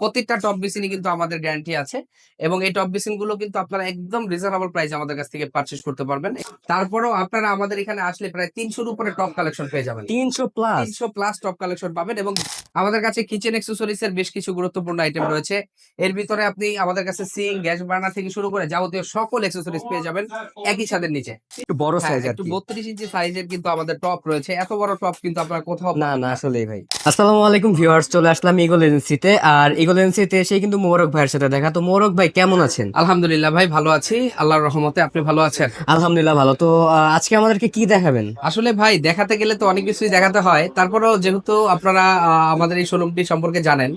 প্রত্যেকটা টপ বেসিনই কিন্তু আমাদের গ্যারান্টি আছে এবং এই টপ বেসিনগুলো কিন্তু আপনারা একদম রিজনেবল প্রাইস আমাদের কাছ থেকে পারচেস করতে পারবেন। তারপরেও আপনারা আমাদের এখানে আসলে প্রায় তিনশোর উপরে টপ কালেকশন পেয়ে যাবেন। তিনশো প্লাস তিনশো প্লাস টপ কালেকশন পাবেন এবং আমাদের কাছে কিচেন এক্সেসরিজ এর বেশ কিছু গুরুত্বপূর্ণ আইটেম রয়েছে। এর ভিতরে আপনি আমাদের কাছে সিং গ্যাস বার্নার থেকে শুরু করে যাবতীয় সকল এক্সেসরিজ পেয়ে যাবেন একই ছাদের নিচে। একটু বড় হ্যাঁ, সাইজ আর একটু বত্রিশ ইঞ্চি সাইজের কিন্তু আমাদের টপ রয়েছে। এত বড় টপ কিন্তু আপনারা কোথাও না না আসলেই ভাই। আসসালামু আলাইকুম ভিউয়ার্স চলে আসলাম ইগল এজেন্সিতে আর ইগল এজেন্সিতে এসে কিন্তু মোরক ভাইয়ের সাথে দেখা। তো মোরক ভাই কেমন আছেন? আলহামদুলিল্লাহ ভাই ভালো আছি। আল্লাহর রহমতে আপনি ভালো আছেন? আলহামদুলিল্লাহ ভালো। তো আজকে আমাদেরকে কি দেখাবেন? আসলে ভাই দেখাতে গেলে তো অনেক কিছুই দেখাতে হয়। তারপরেও যেহেতু আপনারা আমাদের এই শোরুমটি সম্পর্কে জানেন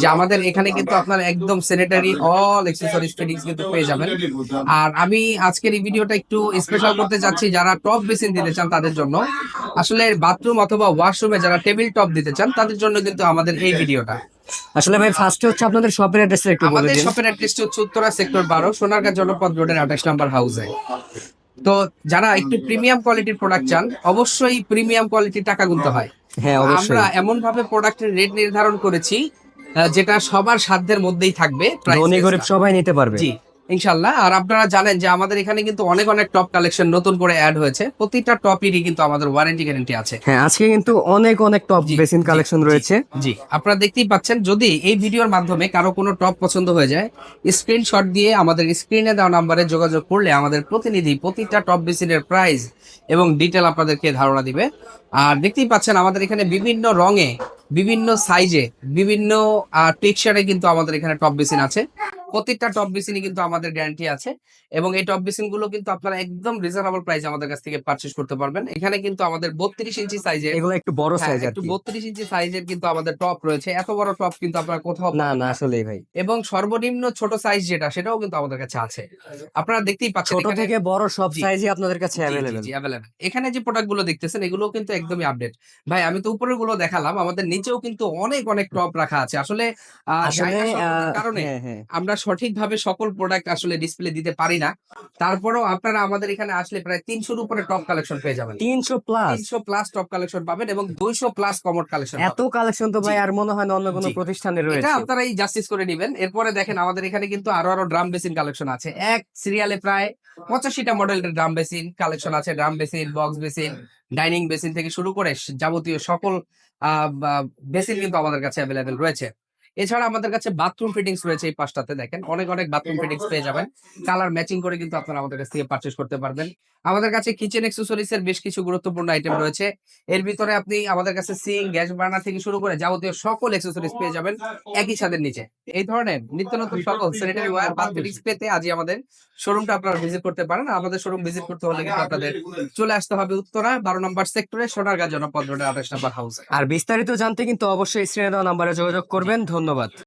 যে আমাদের এখানে কিন্তু আপনারা একদম স্যানিটারি অল এক্সেসরিজ ফিটিংস কিন্তু পেয়ে যাবেন। আর আমি আজকের এই ভিডিওটা একটু স্পেশাল করতে চাচ্ছি যারা টপ বেসিন দিতে চান তাদের জন্য। আসলে বাথরুম অথবা ওয়াশরুমে যারা টেবিল টপ দিতে চান তাদের জন্য কিন্তু আমাদের এই ভিডিওটা। আসলে ভাই ফার্স্টে হচ্ছে আপনাদের শপের অ্যাড্রেসটা একটু বলে দিন। আমাদের শপের অ্যাড্রেসটা হচ্ছে উত্তরা সেক্টর বারো সোনারগাঁ জলপথ রোডের 28 নম্বর হাউসে তো যারা একটু প্রিমিয়াম কোয়ালিটির প্রোডাক্ট চান অবশ্যই প্রিমিয়াম কোয়ালিটির টাকা গুনতে হয়। হ্যাঁ অবশ্যই। আমরা এমন ভাবে প্রোডাক্টের রেট নির্ধারণ করেছি যেটা সবার সাধ্যের মধ্যেই থাকবে ধনী গরিব সবাই নিতে পারবে। জি। ইনশাল্লাহ আর আপনারা জানেন যে আমাদের এখানে কিন্তু অনেক অনেক টপ কালেকশন নতুন করে অ্যাড হয়েছে। প্রতিটা টপেরই কিন্তু আমাদের ওয়ারেন্টি গ্যারান্টি আছে। হ্যাঁ আজকে কিন্তু অনেক অনেক টপ বেসিন কালেকশন রয়েছে। জি। আপনারা দেখতেই পাচ্ছেন যদি এই ভিডিওর মাধ্যমে কারও কোনো টপ পছন্দ হয়ে যায় স্ক্রিনশট দিয়ে আমাদের স্ক্রিনে দেওয়া নাম্বারে যোগাযোগ করলে আমাদের প্রতিনিধি প্রতিটা টপ বেসিনের প্রাইস এবং ডিটেল আপনাদেরকে ধারণা দিবে। আর দেখতেই পাচ্ছেন আমাদের এখানে বিভিন্ন রঙে বিভিন্ন সাইজে বিভিন্ন টেক্সচারে কিন্তু আমাদের এখানে টপ বেসিন আছে। প্রত্যেকটা টপ বেসিনই কিন্তু আমাদের গ্যারান্টি আছে এবং এই টপ বেসিনগুলো কিন্তু আপনারা একদম রিজনেবল প্রাইস আমাদের কাছ থেকে পারচেস করতে পারবেন। এখানে কিন্তু আমাদের বত্রিশ ইঞ্চি সাইজে এগুলো একটু বড় হ্যাঁ, সাইজ একটু বত্রিশ ইঞ্চি সাইজের কিন্তু আমাদের টপ রয়েছে। এত বড় টপ কিন্তু আপনারা কোথাও না না আসলেই ভাই। এবং সর্বনিম্ন ছোট সাইজ যেটা সেটাও কিন্তু আমাদের কাছে আছে। আপনারা দেখতেই পাচ্ছেন ছোট থেকে বড় সব সাইজই আপনাদের কাছে জি, অ্যাভেলেবেল এখানে যে প্রোডাক্টগুলো দেখতেছেন এগুলো কিন্তু একদমই আপডেট ভাই আমি তো উপরেরগুলো দেখালাম আমাদের নিচেও কিন্তু অনেক অনেক টপ রাখা আছে। আসলে আসলে কারণে হ্যাঁ হ্যাঁ। আমরা সঠিকভাবে সকল প্রোডাক্ট আসলে ডিসপ্লে দিতে পারি না। তারপরেও আপনারা আমাদের এখানে আসলে প্রায় তিনশোর উপরে টপ কালেকশন পেয়ে যাবেন। তিনশো প্লাস তিনশো প্লাস টপ কালেকশন পাবেন এবং দুইশো প্লাস কমোড কালেকশন এত কালেকশন তো ভাই আর মনে হয় না অন্য কোনো। প্রতিষ্ঠানে এটা রয়েছে। আপনারাই জাস্টিস করে নেবেন। এরপরে দেখেন আমাদের এখানে কিন্তু আরও আরও ড্রাম বেসিন কালেকশন আছে। এক সিরিয়ালে প্রায় পঁচাশিটা মডেলের ড্রাম বেসিন কালেকশন আছে। Drum basin box basin dining basin থেকে শুরু করে যাবতীয় সকল বেসিন কিন্তু আমাদের কাছে অ্যাভেলেবেল রয়েছে। এছাড়া আমাদের কাছে বাথরুম ফিটিংস রয়েছে এই পাশটাতে, দেখেন। অনেক অনেক বাথরুম ফিটিংস পেয়ে যাবেন। কালার ম্যাচিং করে কিন্তু আপনারা আমাদের কাছ থেকে পারচেস করতে পারবেন। আমাদের কাছে কিচেন এক্সেসরিজ এর বেশ কিছু গুরুত্বপূর্ণ আইটেম রয়েছে। এর ভিতরে আপনি আমাদের কাছে সিং গ্যাস বার্নার থেকে শুরু করে যাবতীয় সকল এক্সেসরিজ পেয়ে যাবেন একই ছাদের নিচে। এই ধরনের নিত্য নতুন সকল স্যানিটারি ওয়্যার বাথফিটিংস পেতে আজই আমাদের শোরুমটা আপনারা ভিজিট করতে পারেন। আমাদের শোরুম ভিজিট করতে হলে কিন্তু আপনাদের চলে আসতে হবে উত্তরা, বারো নম্বর সেক্টরে সোনারগাঁ জনপদ রোডের আঠাশ নম্বর হাউসে আর বিস্তারিত জানতে কিন্তু অবশ্যই স্ক্রিনে দেওয়া নাম্বারে যোগাযোগ করবেন। ধন্যবাদ।